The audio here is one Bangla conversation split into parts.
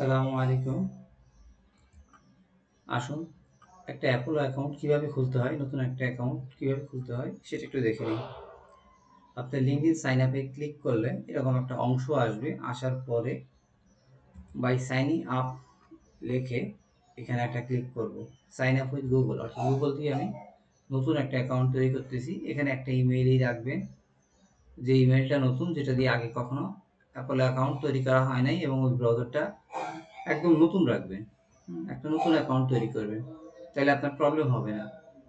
আসসালামু আলাইকুম। আসুন, একটা অ্যাপোলো অ্যাকাউন্ট কীভাবে খুলতে হয়, নতুন একটা অ্যাকাউন্ট কীভাবে খুলতে হয়, সেটা একটু দেখে নিন আপনি লিঙ্কডিন সাইন আপে ক্লিক করলে এরকম একটা অংশ আসবে, আসার পরে বাই সাইনিং আপ লিখে এখানে একটা ক্লিক করব। সাইন আপ উইথ গুগল অর্থাৎ গুগল দিয়ে আমি নতুন একটা অ্যাকাউন্ট তৈরি করতেছি। এখানে একটা ইমেইলই রাখবেন। যে ইমেলটা নতুন, যেটা দিয়ে আগে কখনো অ্যাপল অ্যাকাউন্ট তৈরি করা হয় নাই এবং ওই ব্রাউজারটা একদম নতুন রাখবে। একটা নতুন অ্যাকাউন্ট তৈরি করবেন তাহলে আপনার প্রবলেম হবে না।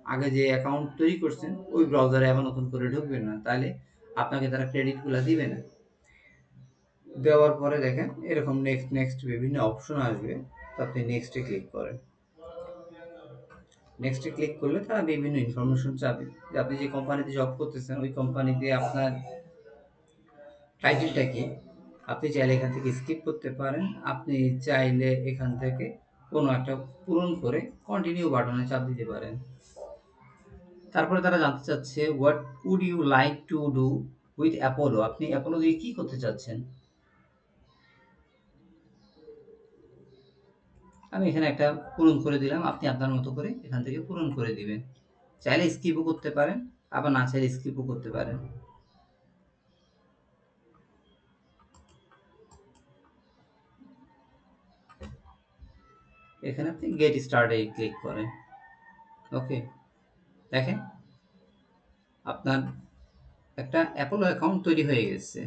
আগে যে অ্যাকাউন্ট তৈরি করছেন ওই ব্রাউজারে আবার নতুন করে ঢুকবেন না। তাহলে আপনাকে তারা ক্রেডিটগুলো দিবে না। দেওয়ার পরে দেখেন এরকম নেক্সট নেক্সট বিভিন্ন অপশন আসবে। তো আপনি নেক্সটে ক্লিক করেন। নেক্সটে ক্লিক করলে তারা বিভিন্ন ইনফরমেশন চাবে। যে আপনি যে কোম্পানিতে জব করতেছেন ওই কোম্পানিতে আপনার টাইটেলটা কি? আপনি চাইলে এখান থেকে স্কিপ করতে পারেন। আপনি চাইলে এখান থেকে কোনো একটা পূরণ করে কন্টিনিউ বাটনে চাপ দিতে পারেন। তারপরে তারা জানতে চাচ্ছে what would you like to do with Apollo আপনি অ্যাপোলো দিয়ে কী করতে চাচ্ছেন? আমি এখানে একটা পূরণ করে দিলাম। আপনি আপনার মতো করে এখান থেকে পূরণ করে দিবেন। চাইলে স্কিপও করতে পারেন, আবার না চাইলে স্কিপও করতে পারেন। এখানে আপনি গেট স্টার্টে ক্লিক করেন। ওকে দেখেন, আপনার একটা অ্যাপোলো অ্যাকাউন্ট তৈরি হয়ে গেছে।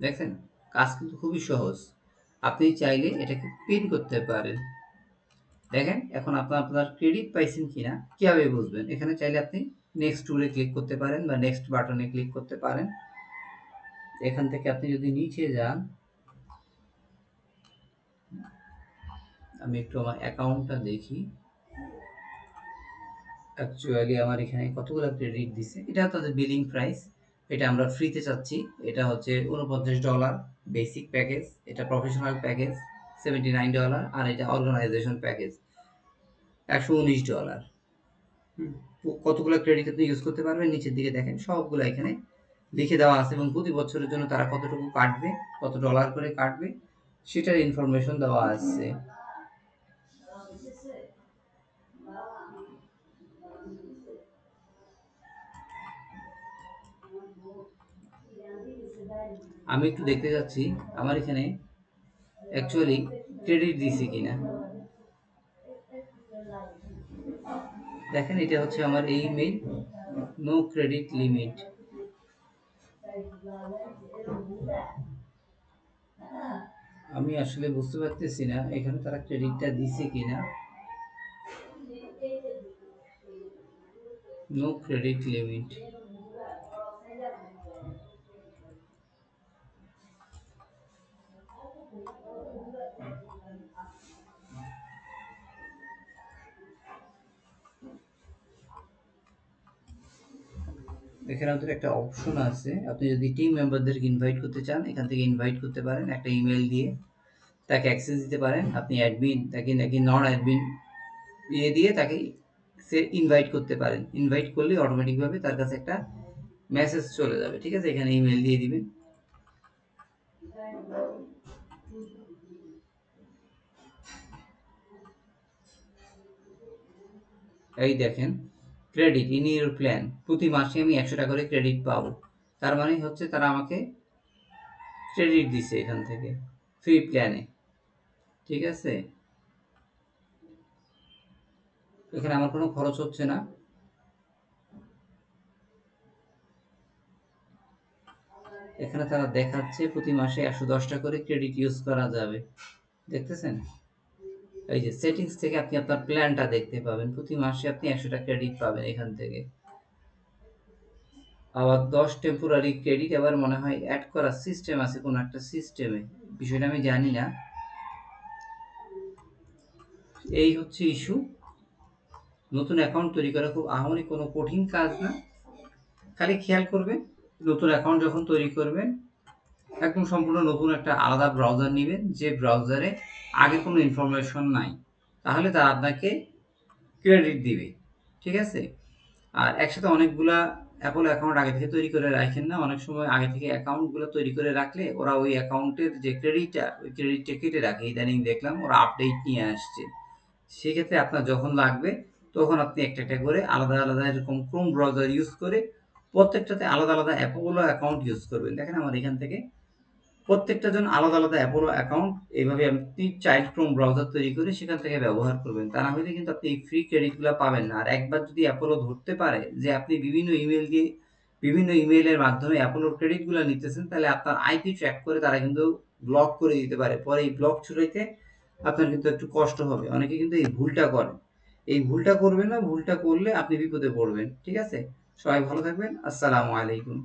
দেখেন, কাজ কিন্তু খুবই সহজ। আপনি চাইলে এটাকে পিন করতে পারেন। দেখেন, এখন আপনার আপনার ক্রেডিট পাইছেন কিনা, কীভাবে বুঝবেন? এখানে চাইলে আপনি নেক্সট টুলে ক্লিক করতে পারেন বা নেক্সট বাটনে ক্লিক করতে পারেন। এখান থেকে আপনি যদি নিচে যান আমি একটু আমার অ্যাকাউন্টটা দেখি। অ্যাকচুয়ালি আমার এখানে কতগুলো ক্রেডিট দিছে? এটা তাদের বিলিং প্রাইস এটা আমরা ফ্রিতে চাচ্ছি। এটা হচ্ছে উনপঞ্চাশ ডলার বেসিক প্যাকেজ এটা professional package seventy nine dollar আর এটা অর্গানাইজেশন প্যাকেজ একশো উনিশ ডলার কতগুলো ক্রেডিট আপনি ইউজ করতে পারবেন? নিচের দিকে দেখেন, সবগুলো এখানে লিখে দেওয়া আছে এবং প্রতি বছরের জন্য তারা কতটুকু কাটবে, কত ডলার করে কাটবে, সেটার ইনফরমেশন দেওয়া আছে। আমি একটু দেখতে যাচ্ছি, আমার এখানে অ্যাকচুয়ালি ক্রেডিট দিছি কিনা। দেখেন, এটা হচ্ছে আমার এই ইমেল নো ক্রেডিট লিমিট আমি আসলে বুঝতে পারতেছি না, এখানে তারা ক্রেডিটটা দিছে কিনা। নো ক্রেডিট লিমিট এখানে আমাদের একটা অপশন আছে। আপনি যদি টিম মেম্বারদেরকে ইনভাইট করতে চান, এখান থেকে ইনভাইট করতে পারেন একটা ইমেল দিয়ে। তাকে অ্যাক্সেস দিতে পারেন। আপনি অ্যাডমিন তাকে নাকি নন অ্যাডমিন ইয়ে দিয়ে তাকে সে ইনভাইট করতে পারেন। ইনভাইট করলে অটোমেটিকভাবে তার কাছে একটা মেসেজ চলে যাবে। ঠিক আছে? এখানে ইমেল দিয়ে দিবেন। এই দেখেন। ক্রেডিট ইন ইউর প্ল্যান প্রতি মাসে আমি একশো টাকা করে ক্রেডিট পাবো। তার মানে হচ্ছে তারা আমাকে ক্রেডিট দিছে এখান থেকে ফ্রি প্ল্যানে ঠিক আছে? এখানে আমার কোনো খরচ হচ্ছে না। এখানে তারা দেখাচ্ছে প্রতি মাসে একশো দশটা করে ক্রেডিট ইউজ করা যাবে। দেখতেছেন? এই যে সেটিংস থেকে আপনি আপনার প্ল্যানটা দেখতে পাবেন। প্রতি মাসে আপনি একশোটা ক্রেডিট পাবেন এখান থেকে। আবার দশ টেম্পোরারি ক্রেডিট আবার মনে হয় অ্যাড করার সিস্টেম আছে কোনো একটা সিস্টেমে বিষয়টা আমি জানি না। এই হচ্ছে ইস্যু নতুন অ্যাকাউন্ট তৈরি করা খুব আহামরি কোনো কঠিন কাজ না। খালি খেয়াল করবেন, নতুন অ্যাকাউন্ট যখন তৈরি করবেন একদম সম্পূর্ণ নতুন একটা আলাদা ব্রাউজার নেবেন, যে ব্রাউজারে আগে কোনো ইনফরমেশন নাই। তাহলে তারা আপনাকে ক্রেডিট দিবে, ঠিক আছে? আর একসাথে অনেকগুলা অ্যাপোলো অ্যাকাউন্ট আগে থেকে তৈরি করে রাখেন না। অনেক সময় আগে থেকে অ্যাকাউন্টগুলো তৈরি করে রাখলে ওরা ওই অ্যাকাউন্টের যে ক্রেডিটটা ওই ক্রেডিটটা কেটে রাখে। ইদানিং দেখলাম ওরা আপডেট নিয়ে আসছে। সেক্ষেত্রে আপনার যখন লাগবে, তখন আপনি একটা একটা করে আলাদা আলাদা এরকম ক্রোম ব্রাউজার ইউজ করে প্রত্যেকটাতে আলাদা আলাদা অ্যাপোলো অ্যাকাউন্ট ইউজ করবেন। দেখেন আমার এখান থেকে প্রত্যেকটা জন আলাদা আলাদা অ্যাপোলো অ্যাকাউন্ট এইভাবে আপনি চাইল্ড ক্রোম ব্রাউজার তৈরি করে সেখান থেকে ব্যবহার করবেন। তা না হলে কিন্তু আপনি এই ফ্রি ক্রেডিটগুলো পাবেন না। আর একবার যদি অ্যাপোলো ধরতে পারে যে আপনি বিভিন্ন ইমেল দিয়ে, বিভিন্ন ইমেইলের মাধ্যমে অ্যাপোলোর ক্রেডিটগুলো নিতেছেন, তাহলে আপনার আইপি ট্র্যাক করে তারা কিন্তু ব্লক করে দিতে পারে। পরে এই ব্লক ছুটাইতে আপনার কিন্তু একটু কষ্ট হবে। অনেকে কিন্তু এই ভুলটা করে। এই ভুলটা করবেন না, ভুলটা করলে আপনি বিপদে পড়বেন। ঠিক আছে? সবাই ভালো থাকবেন। আসসালামু আলাইকুম।